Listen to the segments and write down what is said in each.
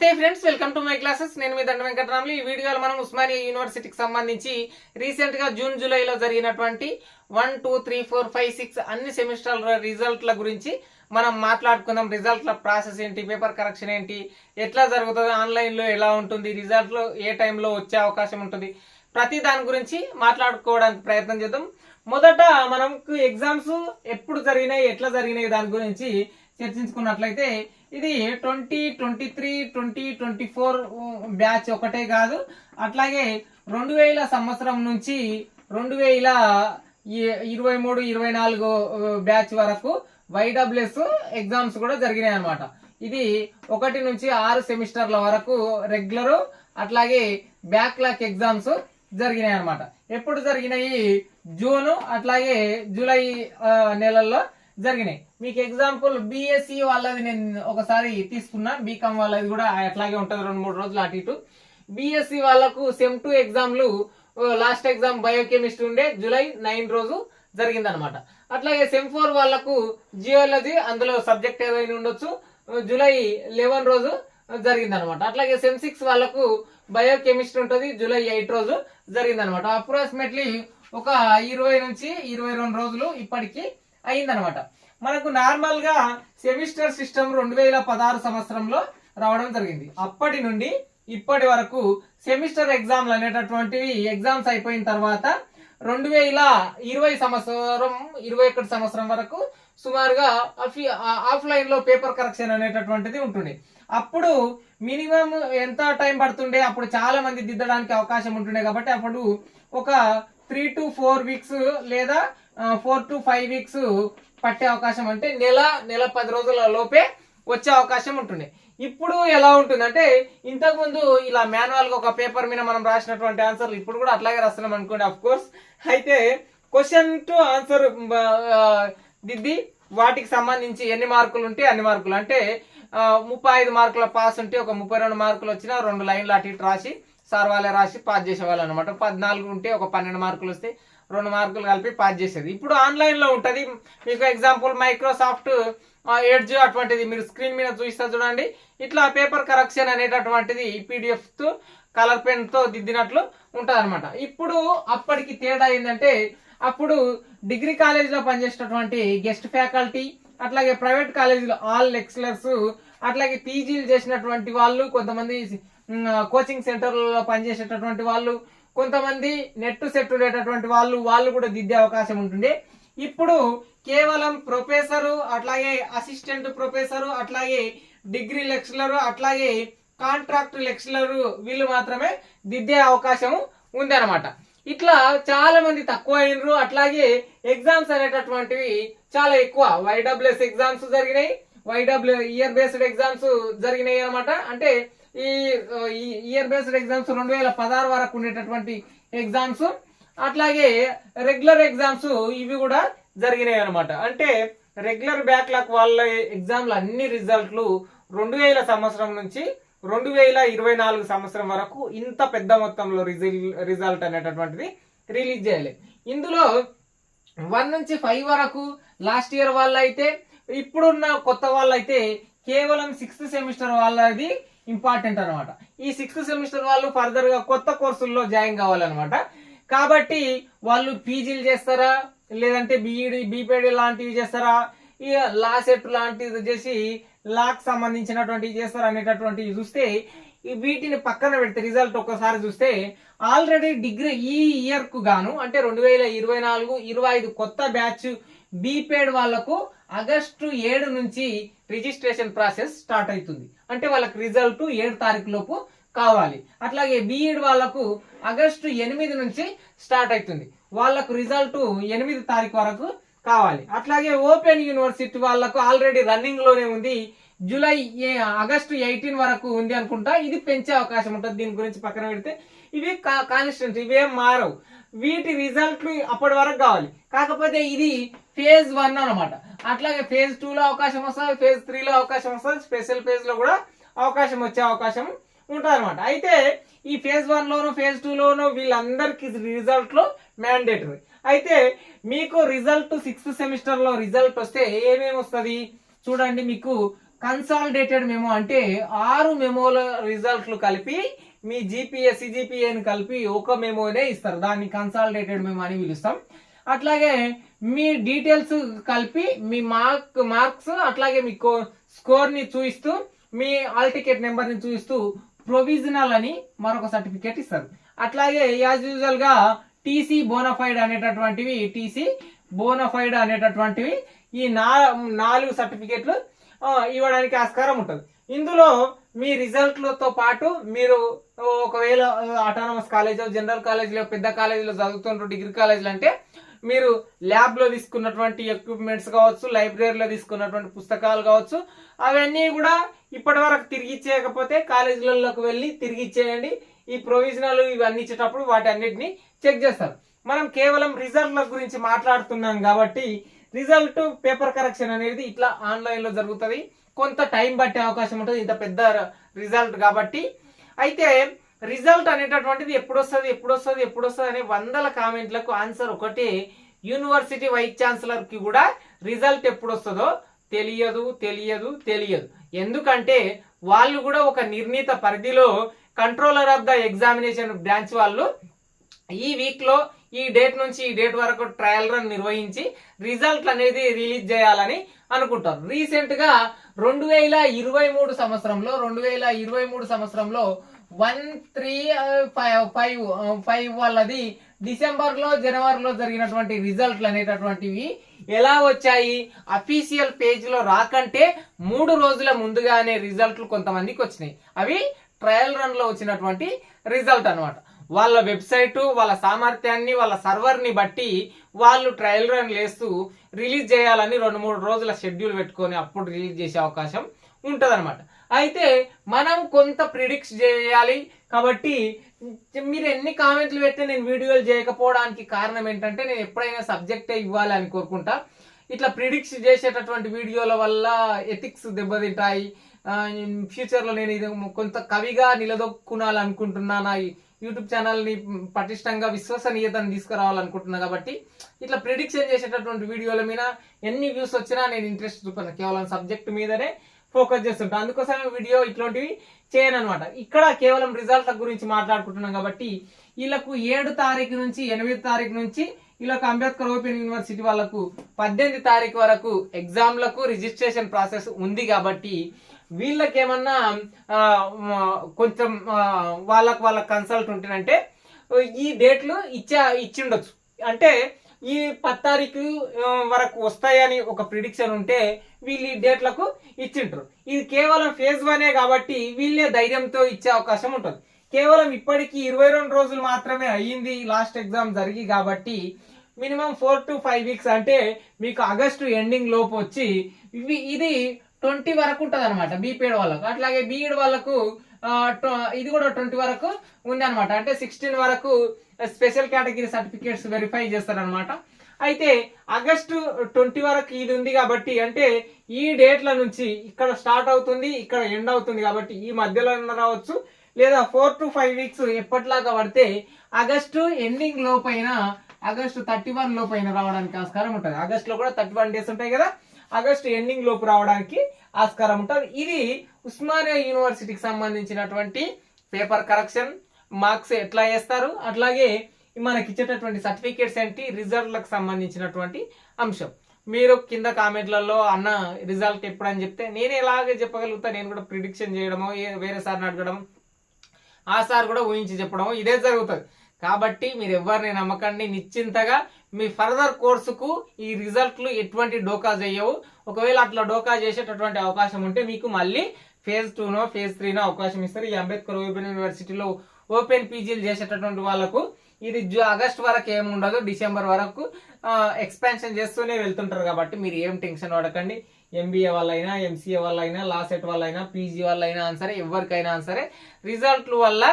నమస్తే friends welcome to my classes. నేను మీ దండ వెంకటరాములు. ఈ వీడియోలో మనం ఉస్మానియా యూనివర్సిటీకి సంబంధించి రీసెంట్గా జూన్ జూలైలో జరిగినటువంటి one two three four five six అన్ని సెమిస్టర్ల రిజల్ట్ల గురించి మనం మాట్లాడుకుందాం. రిజల్ట్ల ప్రాసెస్ ఏంటి? పేపర్ కరెక్షన్ ఏంటి? ఎట్లా జరుగుతుంది? ఆన్లైన్లో ఎలా ఉంటుంది? రిజల్ట్లు ఏ టైంలో వచ్చే అవకాశం ఉంటుంది? ప్రతి దాని గురించి మాట్లాడుకోవడానికి ప్రయత్నం చేద్దాం. మొదట మనకు ఎగ్జామ్స్ ఎప్పుడు జరిగినాయి ఎట్లా జరిగినాయి దాని గురించి చర్చించుకున్నట్లయితే ఇది twenty twenty three twenty twenty four batch ఒకటే కాదు. అట్లాగే రెండు వేల సంవత్సరం నుంచి రెండు వేల ఇరవై మూడు ఇరవై నాలుగు బ్యాచ్ వరకు వైడబ్ల్యూఎస్ ఎగ్జామ్స్ కూడా జరిగినాయి అనమాట ఇది ఒకటి నుంచి ఆరు సెమిస్టర్ల వరకు రెగ్యులరు అట్లాగే బ్యాక్లాక్ ఎగ్జామ్స్ జరిగినాయి అనమాట ఎప్పుడు జరిగినాయి? జూను అట్లాగే జూలై నెలల్లో జరిగినాయి. మీకు ఎగ్జాంపుల్ బీఎస్సీ వాళ్ళది నేను ఒకసారి తీసుకున్నా. బీకామ్ వాళ్ళది కూడా అట్లాగే ఉంటుంది రెండు మూడు రోజులు అటు ఇటు. బీఎస్సీ వాళ్ళకు సెమ్ టూ ఎగ్జామ్లు లాస్ట్ ఎగ్జామ్ బయోకెమిస్ట్రీ ఉండే జూలై నైన్ రోజు జరిగిందనమాట. అట్లాగే సెమ్ ఫోర్ వాళ్ళకు జియాలజీ అందులో సబ్జెక్ట్ ఏదైనా ఉండొచ్చు. జూలై లెవెన్ రోజు జరిగిందనమాట. అట్లాగే సెమ్ సిక్స్ వాళ్ళకు బయోకెమిస్ట్రీ ఉంటుంది జూలై ఎయిట్ రోజు జరిగిందనమాట. అప్రాక్సిమేట్లీ ఒక ఇరవై నుంచి ఇరవై రెండు రోజులు ఇప్పటికీ అయిందనమాట. మనకు నార్మల్గా సెమిస్టర్ సిస్టమ్ రెండు వేల పదహారు సంవత్సరంలో రావడం జరిగింది. అప్పటి నుండి ఇప్పటి వరకు సెమిస్టర్ ఎగ్జామ్లు అనేటటువంటివి ఎగ్జామ్స్ అయిపోయిన తర్వాత రెండు వేల ఇరవై సంవత్సరం ఇరవై ఒకటి సంవత్సరం వరకు సుమారుగా అఫీ ఆఫ్లైన్లో పేపర్ కరెక్షన్ అనేటటువంటిది ఉంటుండే. అప్పుడు మినిమం ఎంత టైం పడుతుండే? అప్పుడు చాలా మంది దిద్దడానికి అవకాశం ఉంటుండే కాబట్టి అప్పుడు ఒక త్రీ టు ఫోర్ వీక్స్ లేదా ఫోర్ టు ఫైవ్ వీక్స్ పట్టే అవకాశం అంటే నెల నెల పది రోజుల లోపే వచ్చే అవకాశం ఉంటుంది. ఇప్పుడు ఎలా ఉంటుందంటే ఇంతకుముందు ఇలా మాన్యువల్గా ఒక పేపర్ మీద మనం రాసినటువంటి ఆన్సర్లు ఇప్పుడు కూడా అట్లాగే రాస్తున్నాం అనుకోండి అఫ్ కోర్స్ అయితే క్వశ్చన్ టు ఆన్సర్ దిద్ది వాటికి సంబంధించి ఎన్ని మార్కులు ఉంటే అన్ని మార్కులు. అంటే ముప్పై ఐదు మార్కుల పాస్ ఉంటే ఒక ముప్పై రెండు మార్కులు వచ్చినా రెండు లైన్లు అటు ఇటు రాసి సార్ వాళ్ళే రాసి పాస్ చేసేవాళ్ళు అనమాట పద్నాలుగు ఉంటే ఒక పన్నెండు మార్కులు వస్తే రెండు మార్కులు కలిపి పాస్ చేసేది. ఇప్పుడు ఆన్లైన్లో ఉంటుంది. మీకు ఎగ్జాంపుల్ మైక్రోసాఫ్ట్ ఎడ్జ్ అటువంటిది మీరు స్క్రీన్ మీద చూస్తా చూడండి. ఇట్లా పేపర్ కరెక్షన్ అనేటటువంటిది పీడిఎఫ్తో కలర్ పెన్తో దిద్దినట్లు ఉంటుంది అనమాట ఇప్పుడు అప్పటికి తేడా ఏంటంటే అప్పుడు డిగ్రీ కాలేజీలో పనిచేసినటువంటి పనిచేసేటటువంటి గెస్ట్ ఫ్యాకల్టీ అట్లాగే ప్రైవేట్ కాలేజీలో ఆల్ లెక్చరర్స్ అట్లాగే పీజీలు చేసినటువంటి వాళ్ళు కొంతమంది కోచింగ్ సెంటర్లలో పనిచేసేటటువంటి వాళ్ళు కొంతమంది నెట్ సెట్ ఉండేటటువంటి వాళ్ళు వాళ్ళు కూడా దిద్దే అవకాశం ఉంటుంది. ఇప్పుడు కేవలం ప్రొఫెసరు అట్లాగే అసిస్టెంట్ ప్రొఫెసరు అట్లాగే డిగ్రీ లెక్చరర్ అట్లాగే కాంట్రాక్ట్ లెక్చరర్ వీళ్ళు మాత్రమే దిద్దే అవకాశం ఉంది అనమాట ఇట్లా చాలా మంది తక్కువ అయినరు. అట్లాగే ఎగ్జామ్స్ అనేటటువంటివి చాలా ఎక్కువ. వైడబ్ల్యూఎస్ ఎగ్జామ్స్ జరిగినాయి. వైడబ్ల్యూ ఇయర్ బేస్డ్ ఎగ్జామ్స్ జరిగినాయి అనమాట అంటే ఈ ఇయర్ బేస్డ్ ఎగ్జామ్స్ రెండు వేల పదహారు వరకు ఉండేటటువంటి ఎగ్జామ్స్ అట్లాగే రెగ్యులర్ ఎగ్జామ్స్ ఇవి కూడా జరిగినాయి అనమాట అంటే రెగ్యులర్ బ్యాక్లాక్ వాళ్ళ ఎగ్జామ్లు అన్ని రిజల్ట్లు రెండు వేల సంవత్సరం నుంచి రెండు వేల ఇరవై నాలుగు సంవత్సరం వరకు ఇంత పెద్ద మొత్తంలో రిజల్ట్ రిజల్ట్ అనేటటువంటిది రిలీజ్ చేయాలి. ఇందులో వన్ నుంచి ఫైవ్ వరకు లాస్ట్ ఇయర్ వాళ్ళైతే ఇప్పుడున్న కొత్త వాళ్ళైతే కేవలం సిక్స్త్ సెమిస్టర్ వాళ్ళది ఇంపార్టెంట్ అనమాట ఈ సిక్స్త్ సెమిస్టర్ వాళ్ళు ఫర్దర్గా కొత్త కోర్సుల్లో జాయిన్ కావాలన్నమాట. కాబట్టి వాళ్ళు పీజీలు చేస్తారా? లేదంటే బీఈడి బీపీడీ లాంటివి చేస్తారా? ఇక లా సెట్ లాంటివి చేసి లాక్ సంబంధించినటువంటివి చేస్తారా అనేటటువంటివి చూస్తే వీటిని పక్కన పెడితే రిజల్ట్ ఒక్కసారి చూస్తే ఆల్రెడీ డిగ్రీ ఈ ఇయర్కు గాను అంటే రెండు వేల ఇరవై నాలుగు ఇరవై ఐదు కొత్త బ్యాచ్ బీపేడ్ వాళ్ళకు ఆగస్టు ఏడు నుంచి రిజిస్ట్రేషన్ ప్రాసెస్ స్టార్ట్ అవుతుంది. అంటే వాళ్ళకి రిజల్ట్ ఏడు తారీఖు లోపు కావాలి. అట్లాగే బీఈడ్ వాళ్ళకు ఆగస్టు ఎనిమిది నుంచి స్టార్ట్ అవుతుంది. వాళ్ళకు రిజల్ట్ ఎనిమిది తారీఖు వరకు కావాలి. అట్లాగే ఓపెన్ యూనివర్సిటీ వాళ్ళకు ఆల్రెడీ రన్నింగ్లోనే ఉంది. జూలై ఆగస్టు ఎయిటీన్ వరకు ఉంది అనుకుంటా. ఇది పెంచే అవకాశం ఉంటుంది. దీని గురించి పక్కన పెడితే ఇవి కాన్స్టెంట్ ఇవేం మారవు. వీటి రిజల్ట్లు అప్పటి వరకు కావాలి. కాకపోతే ఇది ఫేజ్ వన్ అనమాట అట్లాగే ఫేజ్ టూలో అవకాశం వస్తుంది ఫేజ్ త్రీలో అవకాశం వస్తుంది స్పెషల్ ఫేజ్లో కూడా అవకాశం వచ్చే అవకాశం ఉంటుంది అనమాట అయితే ఈ ఫేజ్ వన్ లోను ఫేజ్ టూలోను వీళ్ళందరికీ వీళ్ళందరికి మ్యాండేటరీ అయితే మీకు రిజల్ట్ సిక్స్త్ సెమిస్టర్లో రిజల్ట్ వస్తే ఏమేమి వస్తుంది? చూడండి మీకు కన్సాలిడేటెడ్ మెమో అంటే ఆరు మెమోల రిజల్ట్లు కలిపి మీ జీపీఏ సిజిపిఏని కలిపి ఒక మెమోనే ఇస్తారు. దాన్ని కన్సాలిడేటెడ్ మెమో అని పిలుస్తాం. అట్లాగే మీ డీటెయిల్స్ కలిపి మీ మార్క్ మార్క్స్ అట్లాగే మీ స్కోర్ని చూపిస్తూ మీ ఆల్ టికెట్ నెంబర్ని చూపిస్తూ ప్రొవిజనల్ అని మరొక సర్టిఫికేట్ ఇస్తారు. అట్లాగే యాజ్ యూజువల్గా టీసీ బోనఫైడ్ అనేటటువంటివి టీసీ బోనఫైడ్ అనేటటువంటివి ఈ నా నాలుగు సర్టిఫికేట్లు ఇవ్వడానికి ఆస్కారం ఉంటుంది. ఇందులో మీ రిజల్ట్లతో పాటు మీరు ఒకవేళ అటానమస్ కాలేజ్ జనరల్ కాలేజీలో పెద్ద కాలేజీలో చదువుతుంటారు డిగ్రీ కాలేజీలు అంటే మీరు ల్యాబ్లో తీసుకున్నటువంటి ఎక్విప్మెంట్స్ కావచ్చు లైబ్రరీలో తీసుకున్నటువంటి పుస్తకాలు కావచ్చు అవన్నీ కూడా ఇప్పటి వరకు తిరిగి ఇచ్చేయకపోతే కాలేజీలలోకి వెళ్ళి తిరిగి ఇచ్చేయండి. ఈ ప్రొవిజనల్ ఇవన్నీ ఇచ్చేటప్పుడు వాటి అన్నిటిని చెక్ చేస్తారు. మనం కేవలం రిజల్ట్ల గురించి మాట్లాడుతున్నాం కాబట్టి రిజల్ట్ పేపర్ కరెక్షన్ అనేది ఇట్లా ఆన్లైన్లో జరుగుతుంది. కొంత టైం పట్టే అవకాశం ఉంటుంది ఇంత పెద్ద రిజల్ట్ కాబట్టి. అయితే రిజల్ట్ అనేటటువంటిది ఎప్పుడు వస్తుంది ఎప్పుడు వస్తుంది ఎప్పుడు వస్తుంది అనే వందల కామెంట్లకు ఆన్సర్ ఒకటి. యూనివర్సిటీ వైస్ ఛాన్సలర్కి కూడా రిజల్ట్ ఎప్పుడు వస్తుందో తెలియదు తెలియదు తెలియదు. ఎందుకంటే వాళ్ళు కూడా ఒక నిర్ణీత పరిధిలో controller of the examination branch వాళ్ళు ఈ వీక్లో ఈ డేట్ నుంచి ఈ డేట్ వరకు ట్రయల్ రన్ నిర్వహించి రిజల్ట్ అనేది రిలీజ్ చేయాలని అనుకుంటారు. రీసెంట్గా రెండు వేల ఇరవై మూడు సంవత్సరంలో రెండు వేల ఇరవై మూడు సంవత్సరంలో one three five five five వాళ్ళది డిసెంబర్లో జనవరిలో జరిగినటువంటి రిజల్ట్లు అనేటటువంటివి ఎలా వచ్చాయి? అఫీషియల్ పేజ్లో రాకంటే మూడు రోజుల ముందుగానే రిజల్ట్లు కొంతమందికి వచ్చినాయి. అవి ట్రయల్ రన్లో వచ్చినటువంటి రిజల్ట్ అన్నమాట. వాళ్ళ వెబ్సైట్ వాళ్ళ సామర్థ్యాన్ని వాళ్ళ సర్వర్ని బట్టి వాళ్ళు ట్రయల్ రన్ వేస్తూ రిలీజ్ చేయాలని రెండు మూడు రోజుల షెడ్యూల్ పెట్టుకొని అప్పుడు రిలీజ్ చేసే అవకాశం ఉంటదన్నమాట. అయితే మనం కొంత ప్రిడిక్ట్ చేయాలి కాబట్టి మీరు ఎన్ని కామెంట్లు పెట్టి నేను వీడియోలు చేయకపోవడానికి కారణం ఏంటంటే నేను ఎప్పుడైనా సబ్జెక్టే ఇవ్వాలి అని కోరుకుంటా. ఇట్లా ప్రిడిక్ట్ చేసేటటువంటి వీడియోల వల్ల ఎథిక్స్ దెబ్బతింటాయి. ఫ్యూచర్లో నేను ఇది కొంత కవిగా నిలదొక్కునాలనుకుంటున్నాను? యూట్యూబ్ ఛానల్ని పటిష్టంగా విశ్వసనీయతను తీసుకురావాలనుకుంటున్నా కాబట్టి ఇట్లా ప్రిడిక్షన్ చేసేటటువంటి వీడియోల మీద ఎన్ని వ్యూస్ వచ్చినా నేను ఇంట్రెస్ట్ చూపాను. కేవలం సబ్జెక్ట్ మీదనే ఫోకస్ చేస్తుంటా. అందుకోసమే వీడియో ఇట్లాంటివి చేయను అనమాట ఇక్కడ కేవలం రిజల్ట్ల గురించి మాట్లాడుకుంటున్నాం కాబట్టి వీళ్ళకు ఏడు తారీఖు నుంచి ఎనిమిది తారీఖు నుంచి వీళ్ళకు అంబేద్కర్ ఓపెన్ యూనివర్సిటీ వాళ్ళకు పద్దెనిమిది తారీఖు వరకు ఎగ్జామ్లకు రిజిస్ట్రేషన్ ప్రాసెస్ ఉంది కాబట్టి వీళ్ళకేమన్నా కొంచెం వాళ్ళకు వాళ్ళ కన్సల్ట్ ఉంటేనంటే ఈ డేట్లు ఇచ్చా ఇచ్చిండొచ్చు. అంటే ఈ పది తారీఖు వరకు వస్తాయని ఒక ప్రిడిక్షన్ ఉంటే వీళ్ళు ఈ డేట్లకు ఇచ్చింటారు ఇది కేవలం ఫేజ్ వనే కాబట్టి వీళ్ళే ధైర్యంతో ఇచ్చే అవకాశం ఉంటుంది. కేవలం ఇప్పటికీ ఇరవై రెండు రోజులు మాత్రమే అయ్యింది లాస్ట్ ఎగ్జామ్ జరిగి కాబట్టి minimum four to five weeks అంటే మీకు ఆగస్టు ఎండింగ్ లోపు వచ్చి ఇవి ఇది ట్వంటీ వరకు ఉంటుంది అనమాట బీపీఎడ్ వాళ్ళకు. అట్లాగే బీఈడ్ వాళ్ళకు ఇది కూడా ట్వంటీ వరకు ఉంది అనమాట అంటే సిక్స్టీన్ వరకు స్పెషల్ కేటగిరీ సర్టిఫికేట్స్ వెరిఫై చేస్తారనమాట అయితే ఆగస్టు ట్వంటీ వరకు ఇది ఉంది కాబట్టి అంటే ఈ డేట్ల నుంచి ఇక్కడ స్టార్ట్ అవుతుంది ఇక్కడ ఎండ్ అవుతుంది కాబట్టి ఈ మధ్యలో రావచ్చు లేదా ఫోర్ టు ఫైవ్ వీక్స్ ఎప్పటిలాగా పడితే ఆగస్టు ఎండింగ్ లోపైన ఆగస్టు థర్టీ వన్ లోపైన రావడానికి ఆస్కారం ఉంటుంది. ఆగస్టులో కూడా థర్టీ వన్ డేస్ ఉంటాయి కదా ఆగస్టు ఎండింగ్ లోపు రావడానికి ఆస్కారం ఉంటుంది. ఇది ఉస్మానియా యూనివర్సిటీకి సంబంధించినటువంటి పేపర్ కరెక్షన్. మార్క్స్ ఎట్లా వేస్తారు? అట్లాగే మనకి ఇచ్చేటటువంటి సర్టిఫికేట్స్ ఏంటి? రిజల్ట్లకు సంబంధించినటువంటి అంశం. మీరు కింద కామెంట్లలో అన్న రిజల్ట్ ఎప్పుడని చెప్తే నేను ఎలాగే చెప్పగలుగుతా? నేను కూడా ప్రిడిక్షన్ చేయడమో వేరే సార్ని అడగడం ఆ సార్ కూడా ఊహించి చెప్పడం ఇదే జరుగుతుంది. కాబట్టి మీరు ఎవరిని నమ్మకండి నిశ్చింతగా మీ ఫర్దర్ కోర్సుకు ఈ రిజల్ట్లు ఎటువంటి డోకా చేయవు. ఒకవేళ అట్లా డోకా చేసేటటువంటి అవకాశం ఉంటే మీకు మళ్ళీ ఫేజ్ టూనో ఫేజ్ త్రీనో అవకాశం ఇస్తారు. ఈ అంబేద్కర్ ఓపెన్ యూనివర్సిటీలో ఓపెన్ పీజీలు చేసేటటువంటి వాళ్ళకు ఇది జూ ఆగస్ట్ వరకు ఏమి ఉండదు. డిసెంబర్ వరకు ఎక్స్పాన్షన్ చేస్తూనే వెళ్తుంటారు కాబట్టి మీరు ఏం టెన్షన్ పడకండి. ఎంబీఏ వాళ్ళైనా ఎంసీఏ వాళ్ళైనా లా సెట్ వాళ్ళైనా పీజీ వాళ్ళైనా సరే ఎవరికైనా సరే రిజల్ట్లు వల్ల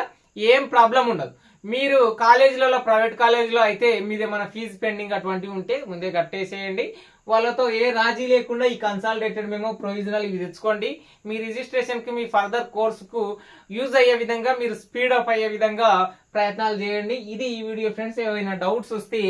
ఏం ప్రాబ్లం ఉండదు. మీరు కాలేజీలలో ప్రైవేట్ కాలేజీలో అయితే మీద ఏమైనా ఫీజు పెండింగ్ అటువంటివి ఉంటే ముందే కట్టేసేయండి. వాళ్ళతో ఏ రాజీ లేకుండా ఈ కన్సాలిడేటెడ్ మేము ప్రొవిజనల్ ఇవి తెచ్చుకోండి. మీ రిజిస్ట్రేషన్కి మీ ఫర్దర్ కోర్సుకు యూజ్ అయ్యే విధంగా మీరు స్పీడ్ అప్ అయ్యే విధంగా ప్రయత్నాలు చేయండి. ఇది ఈ వీడియో ఫ్రెండ్స్ ఏమైనా డౌట్స్ వస్తే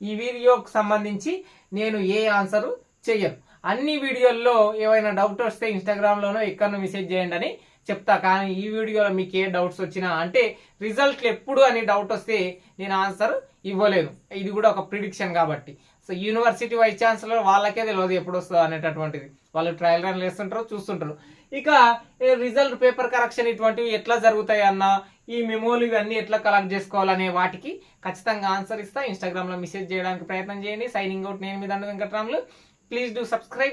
ఈ వీడియోకి సంబంధించి నేను ఏ ఆన్సరు చెయ్యను. అన్ని వీడియోల్లో ఏమైనా డౌట్ వస్తే ఇన్స్టాగ్రామ్లోనో ఎక్కడో మెసేజ్ చేయండి అని చెప్తా. కానీ ఈ వీడియోలో మీకు ఏ డౌట్స్ వచ్చినా అంటే రిజల్ట్లు ఎప్పుడు అని డౌట్ వస్తే నేను ఆన్సర్ ఇవ్వలేను. ఇది కూడా ఒక ప్రిడిక్షన్ కాబట్టి. సో యూనివర్సిటీ వైస్ ఛాన్సలర్ వాళ్ళకే తెలియదు ఎప్పుడు వస్తుందో అనేటటువంటిది. వాళ్ళు ట్రయల్ రన్ వేస్తుంటారు చూస్తుంటారు. ఇక రిజల్ట్ పేపర్ కరెక్షన్ ఇటువంటివి ఎట్లా జరుగుతాయి అన్న ఈ మెమోలు ఇవన్నీ ఎట్లా కలెక్ట్ చేసుకోవాలనే వాటికి ఖచ్చితంగా ఆన్సర్ ఇస్తా. ఇన్స్టాగ్రామ్లో మెసేజ్ చేయడానికి ప్రయత్నం చేయండి. సైనింగ్ అవుట్ నేను మీ దండ వెంకటరాములు. Please do subscribe